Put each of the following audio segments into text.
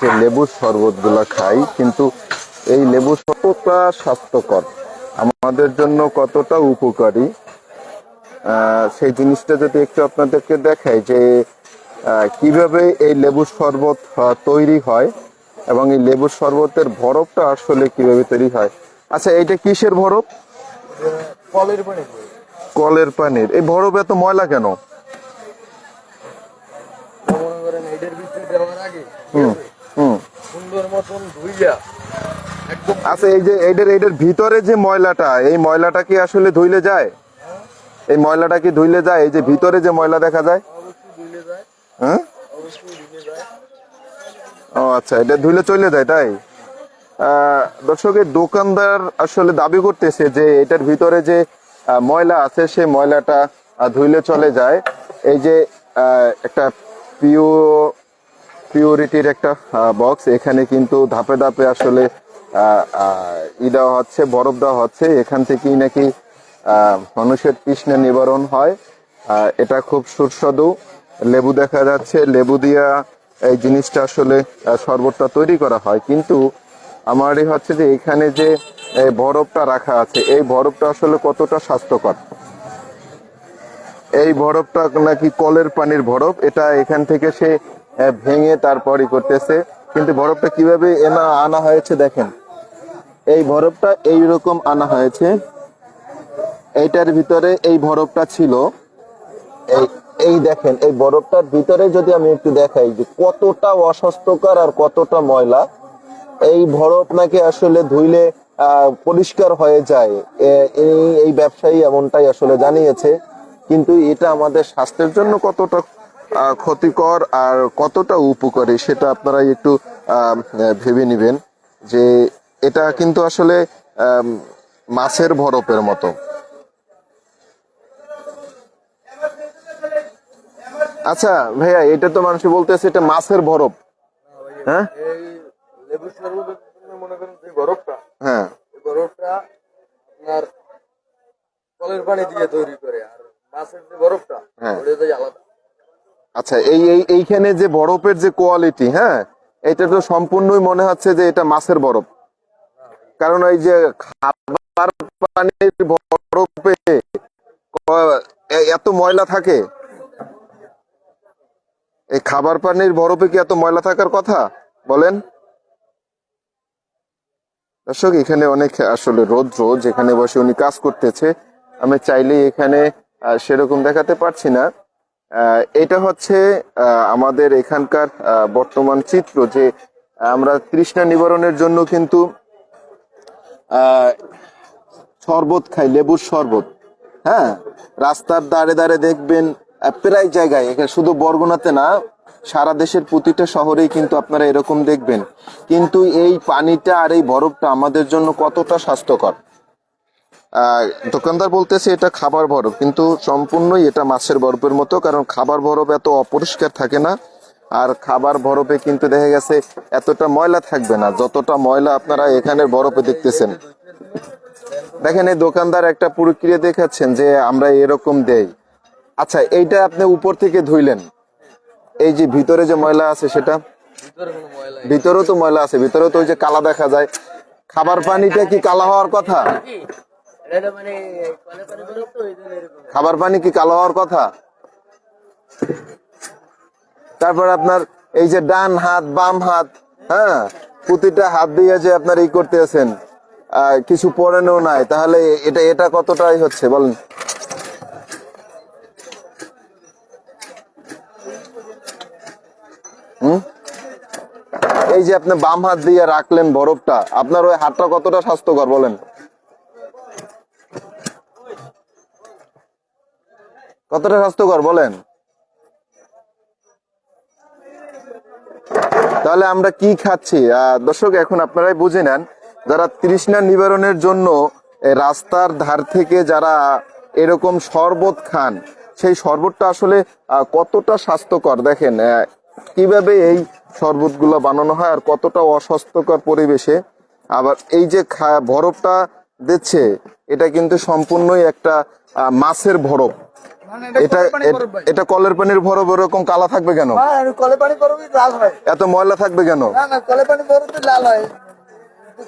যে লেবুর শরবতগুলা খাই কিন্তু এই লেবু কতটা স্বাস্থ্যকর। আমাদের জন্য কতটা উপকারী সেই জিনিসটা যদি একটু আপনাদেরকে দেখাই যে কীভাবে এই লেবুর শরবত তৈরি হয় এবং এই লেবুর শরবতের বরফটা আসলে কীভাবে তৈরি হয়। আচ্ছা এইটা কিসের বরফ? কলের পানি কলের পানির। এই বরফ এত ময়লা কেন মনে করেন এটার ভিতরে দেওয়ার আগে হুম হুম সুন্দর মতন ধুইয়া আচ্ছা এই যে এইটার এইটার ভিতরে যে ময়লাটা এই ময়লাটা কি আসলে ধুইলে যায়? এই ময়লাটা কি ধুইলে যায়? এই যে ভিতরে যে ময়লা দেখা যায়? হ্যাঁ? ও আচ্ছা এটা ধুইলে চলে যায় তাই? আহ, দর্শক এই দোকানদার আসলে দাবি করতেছে যে এটার ভিতরে যে ময়লা আছে সে ময়লাটা ধুইলে চলে যায়। এই যে একটা পিও পিউরিটির একটা বক্স এখানে কিন্তু ধাপে ধাপে আসলে ই দেওয়া হচ্ছে, বরফ দেওয়া হচ্ছে। এখান থেকেই নাকি মানুষের তৃষ্ণা নিবারণ হয়। এটা খুব সুস্বাদু। লেবু দেখা যাচ্ছে। লেবু দিয়া এই জিনিসটা আসলে শরবতটা তৈরি করা হয়। কিন্তু আমার এই হচ্ছে যে, এখানে যে বরফটা রাখা আছে, এই বরফটা আসলে কতটা স্বাস্থ্যকর? এই বরফটা নাকি কলের পানির বরফ। এটা এখান থেকে সে ভেঙে তারপরই করতেছে। কিন্তু বরফটা কীভাবে এনা, আনা হয়েছে দেখেন। এই বরফটা এই রকম আনা হয়েছে। এইটার ভিতরে এই বরফটা ছিল। এই এই দেখেন, এই বরফটার ভিতরে যদি আমি একটু দেখাই যে কতটা অস্বাস্থ্যকর আর কতটা ময়লা, এই বরফ নাকি আসলে ধুইলে পরিষ্কার হয়ে যায়। এই ব্যবসায়ী এমনটাই আসলে জানিয়েছে। কিন্তু এটা আমাদের স্বাস্থ্যের জন্য কতটা ক্ষতিকর আর কতটা উপকারী সেটা আপনারা একটু ভেবে নিবেন যে এটা কিন্তু আসলে মাছের বরফের মতো। আচ্ছা ভাইয়া, এটা তো মানুষ বলতেছে এটা মাছের বরফ। হ্যাঁ? বরফটা হ্যাঁ। আর মাছের যে বরফটা। ওটা আলাদা আচ্ছা এই এই, এইখানে যে বরফের যে কোয়ালিটি হ্যাঁ এটা তো সম্পূর্ণই মনে হচ্ছে যে এটা মাছের বরফ। কারণ ওই যে খাবার পানির বরফে এত ময়লা থাকে। এই খাবার পানির বরফে কি এত ময়লা থাকার কথা? বলেন। দর্শক, এখানে অনেক আসলে রৌদ্র যেখানে বসে উনি কাজ করতেছে। আমি চাইলেই এখানে সেরকম দেখাতে পারছি না। এটা হচ্ছে আমাদের এখানকার বর্তমান চিত্র যে আমরা তৃষ্ণা নিবারণের জন্য কিন্তু শরবত খাই, লেবুর শরবত। হ্যাঁ? রাস্তার দাঁড়ে দাঁড়ে দেখবেন প্রায় জায়গায়, এখানে শুধু বরগুনাতে না, সারা দেশের প্রতিটা শহরেই কিন্তু আপনারা এরকম দেখবেন। কিন্তু এই পানিটা আর এই বরফটা আমাদের জন্য কতটা স্বাস্থ্যকর? দোকানদার বলতেছে এটা খাবার বরফ, কিন্তু সম্পূর্ণই এটা মাছের বরফের মতো, কারণ খাবার বরফ এত অপরিষ্কার থাকে না, আর খাবার বরফে কিন্তু দেখা গেছে এতটা ময়লা থাকবে না, যতটা ময়লা আপনারা এখানের বরফে দেখতেছেন। দেখেন এই দোকানদার একটা প্রক্রিয়া দেখাচ্ছেন যে আমরা এরকম দেই। আচ্ছা এইটা আপনি উপর থেকে ধুইলেন, এই যে ভিতরে যে ময়লা আছে সেটা। ভিতরেও তো ময়লা আছে, ভিতরেও তো ওই যে কালা দেখা যায়। খাবার পানিটা কি কালা হওয়ার কথা? মানে খাবার পানি কি কালো হওয়ার কথা? তারপর আপনার এই যে ডান হাত, বাম হাত হ্যাঁ প্রতিটা হাত দিয়ে যে আপনার এই করতে আছেন কিছু পড়ানো নাই, তাহলে এটা এটা কতটাই হচ্ছে, বলেন? এই যে আপনি বাম হাত দিয়ে রাখলেন বরফটা, আপনার ওই হাতটা কতটা স্বাস্থ্যকর, বলেন? কতটা স্বাস্থ্যকর, বলেন? তাহলে আমরা কি খাচ্ছি? দর্শক, এখন আপনারাই বুঝে নেন, যারা তৃষ্ণা নিবারণের জন্য রাস্তার ধার থেকে যারা এরকম শরবত খান, সেই শরবতটা আসলে কতটা স্বাস্থ্যকর? দেখেন কীভাবে এই শরবতগুলো বানানো হয় আর কতটা অস্বাস্থ্যকর পরিবেশে। আবার এই যে বরফটা দিচ্ছে, এটা কিন্তু সম্পূর্ণই একটা মাছের বরফ। এটা ভাই। এটা কলের পানির বরফ এরকম কালা থাকবে কেন? কলের পানি বরফই লাল হয়। এত ময়লা থাকবে কেন? না না কলের পানি বরফই লাল হয়।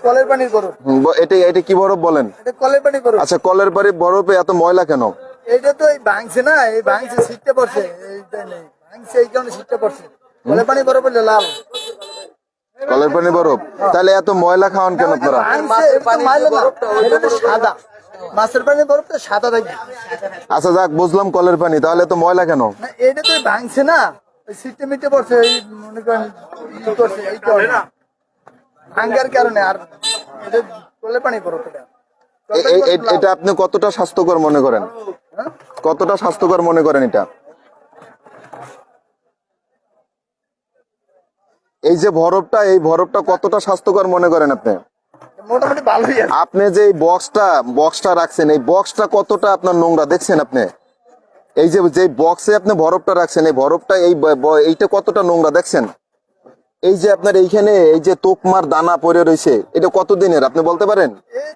কলের পানির বরফ এটা এটা কি বরফ বলেন? এটা কলের পানি বরফ আচ্ছা কলের পানি বরফে এত ময়লা কেন? এইটা তো এই ভাঙছে না এই ভাঙছে শীতটা পড়ছে। এইটা নেই ভাঙছে এই কারণে শীতটা পড়ছে। কলের পানি বরফ হলে লাল। কলের পানি বরফ? তাহলে এত ময়লা খাওয়ান কেন আপনারা? ভাঙছে এটা তো মাইলে না এটা তো সাদা। মাছের পানি বরফটা সাদা থাকবে আচ্ছা যাক বুঝলাম কলের পানি তাহলে তো ময়লা কেন? এটা তো ভাঙছে না পড়ছে এই মনে করেন করছে এই কারণে ভাঙ্গার কারণে আর এটা কলের পানি বরফ এটা আপনি কতটা স্বাস্থ্যকর মনে করেন? হ্যাঁ? কতটা স্বাস্থ্যকর মনে করেন এটা? এই যে বরফটা এই বরফটা কতটা স্বাস্থ্যকর মনে করেন আপনি? মোটামুটি ভালোই আছে। আপনি যে বক্সটা বক্সটা রাখছেন এই বক্সটা কতটা আপনার নোংরা দেখছেন আপনি? এই যে যে বক্সে আপনি বরফটা রাখছেন এই বরফটা এই এইটা কতটা নোংরা দেখছেন? এই যে আপনার এইখানে এই যে তোকমার দানা পড়ে রয়েছে এটা কতদিনের? আপনি বলতে পারেন? এই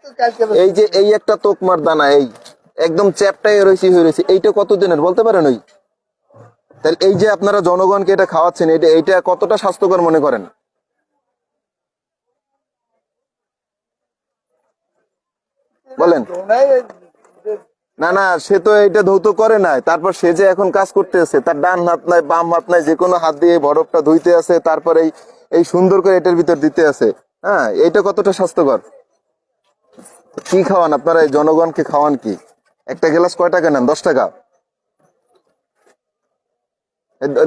এই যে এই একটা তোকমার দানা এই একদম চ্যাপটাই রয়েছে হয়ে রয়েছে এইটা কতদিনের? বলতে পারেন ওই? তাহলে এই যে আপনারা জনগণকে এটা খাওয়াচ্ছেন এটা এইটা কতটা স্বাস্থ্যকর মনে করেন? বলেন। না না সে তো এটা ধৌত করে নাই। তারপর সে যে এখন কাজ করতেছে তার ডান হাত নাই বাম হাত নাই যে কোনো হাত দিয়ে বরফটা ধুইতে আছে তারপর এই এই সুন্দর করে এটার ভিতর দিতে আছে। হ্যাঁ এইটা কতটা স্বাস্থ্যকর? কি খাওয়ান আপনারা? এই জনগণকে খাওয়ান কি? একটা গ্লাস কয় টাকা নেন? দশ টাকা?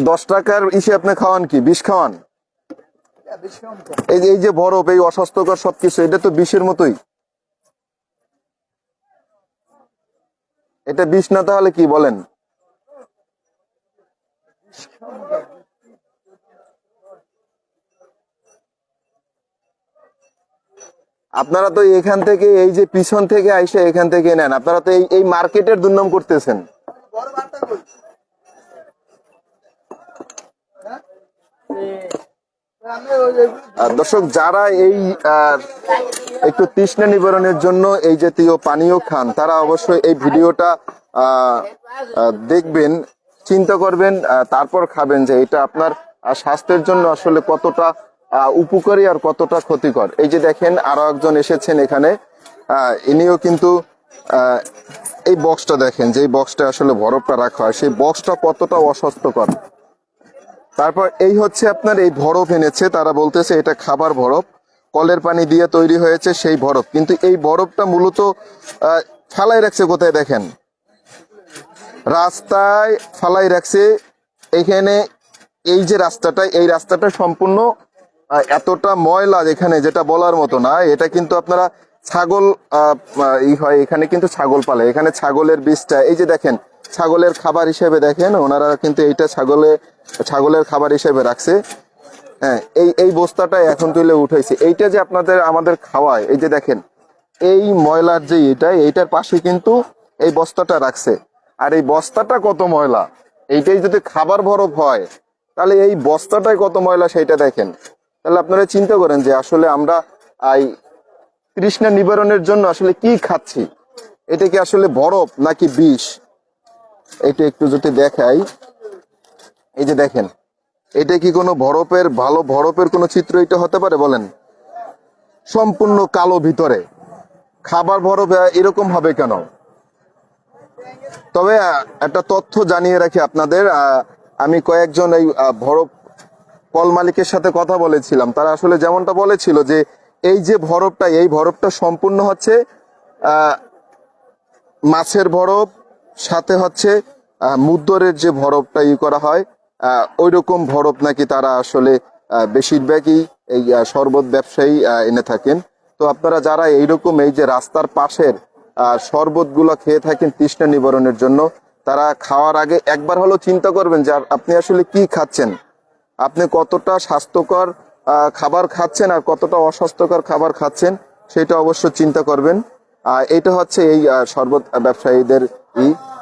দশ টাকার ইসে আপনি খাওয়ান কি? বিষ খাওয়ান? এই যে বরফ এই অস্বাস্থ্যকর সবকিছু এটা তো বিষের মতোই। এটা বিষ না, তাহলে কি বলেন? আপনারা তো এখান থেকে, এই যে পিছন থেকে আইসে এখান থেকে নেন। আপনারা তো এই মার্কেটের দুর্নাম করতেছেন বড় বারটা কই? হ্যাঁ? এই- আমি ওই- ওই- আর দর্শক, যারা এই একটু তৃষ্ণা নিবারণের জন্য এই জাতীয় পানীয় খান, তারা অবশ্যই এই ভিডিওটা দেখবেন, চিন্তা করবেন তারপর খাবেন যে এটা আপনার স্বাস্থ্যের জন্য আসলে কতটা উপকারী আর কতটা ক্ষতিকর। এই যে দেখেন, আরও একজন এসেছেন এখানে ইনিও কিন্তু এই বক্সটা দেখেন, যে বক্সটা আসলে বরফটা রাখা হয়, সেই বক্সটা কতটা অস্বাস্থ্যকর। তারপর এই হচ্ছে আপনার এই বরফ এনেছে তারা বলতেছে এটা খাবার বরফ। কলের পানি দিয়ে তৈরি হয়েছে সেই বরফ। কিন্তু এই বরফটা মূলত ফালাই রাখছে কোথায় দেখেন? রাস্তায় ফালাই রাখছে। এখানে এই যে রাস্তাটা এই রাস্তাটা সম্পূর্ণ এতটা ময়লা এখানে যেটা বলার মতো না। এটা কিন্তু আপনারা ছাগল আহ, হয় এখানে কিন্তু ছাগল পালে। এখানে ছাগলের বীজটা এই যে দেখেন ছাগলের খাবার হিসেবে দেখেন, ওনারা কিন্তু এইটা ছাগলে, ছাগলের খাবার হিসেবে রাখছে। হ্যাঁ এই এই বস্তাটা এখন তুলে উঠাইছে। এইটা যে আপনাদের, আমাদের খাওয়ায়, এই যে দেখেন, এই ময়লার যে এটা এইটার পাশে কিন্তু এই বস্তাটা রাখছে। আর এই বস্তাটা কত ময়লা? এইটাই যদি খাবার বরফ হয়, তাহলে এই বস্তাটাই কত ময়লা সেইটা দেখেন। তাহলে আপনারা চিন্তা করেন যে আসলে আমরা এই তৃষ্ণা নিবারণের জন্য আসলে কি খাচ্ছি? এটা কি আসলে বরফ নাকি বিষ? এটা একটু যদি দেখাই, এই যে দেখেন, এটা কি কোনো বরফের, ভালো বরফের কোনো চিত্র এটা হতে পারে বলেন? সম্পূর্ণ কালো ভিতরে। খাবার বরফ এরকম হবে কেন? তবে একটা তথ্য জানিয়ে রাখি আপনাদের আমি কয়েকজন এই বরফ কল মালিকের সাথে কথা বলেছিলাম। তারা আসলে যেমনটা বলেছিল যে, এই যে বরফটা, এই বরফটা সম্পূর্ণ হচ্ছে মাছের বরফ সাথে হচ্ছে মুদ্দরের যে বরফটা ই করা হয় ওই রকম বরফ নাকি তারা আসলে বেশিরভাগই এই শরবত ব্যবসায়ী এনে থাকেন। তো আপনারা যারা এইরকম এই যে রাস্তার পাশের শরবতগুলো খেয়ে থাকেন তৃষ্ণা নিবারণের জন্য, তারা খাওয়ার আগে একবার হলো চিন্তা করবেন যে আপনি আসলে কি খাচ্ছেন? আপনি কতটা স্বাস্থ্যকর খাবার খাচ্ছেন আর কতটা অস্বাস্থ্যকর খাবার খাচ্ছেন, সেটা অবশ্য চিন্তা করবেন। এটা হচ্ছে এই শরবত ব্যবসায়ীদের ই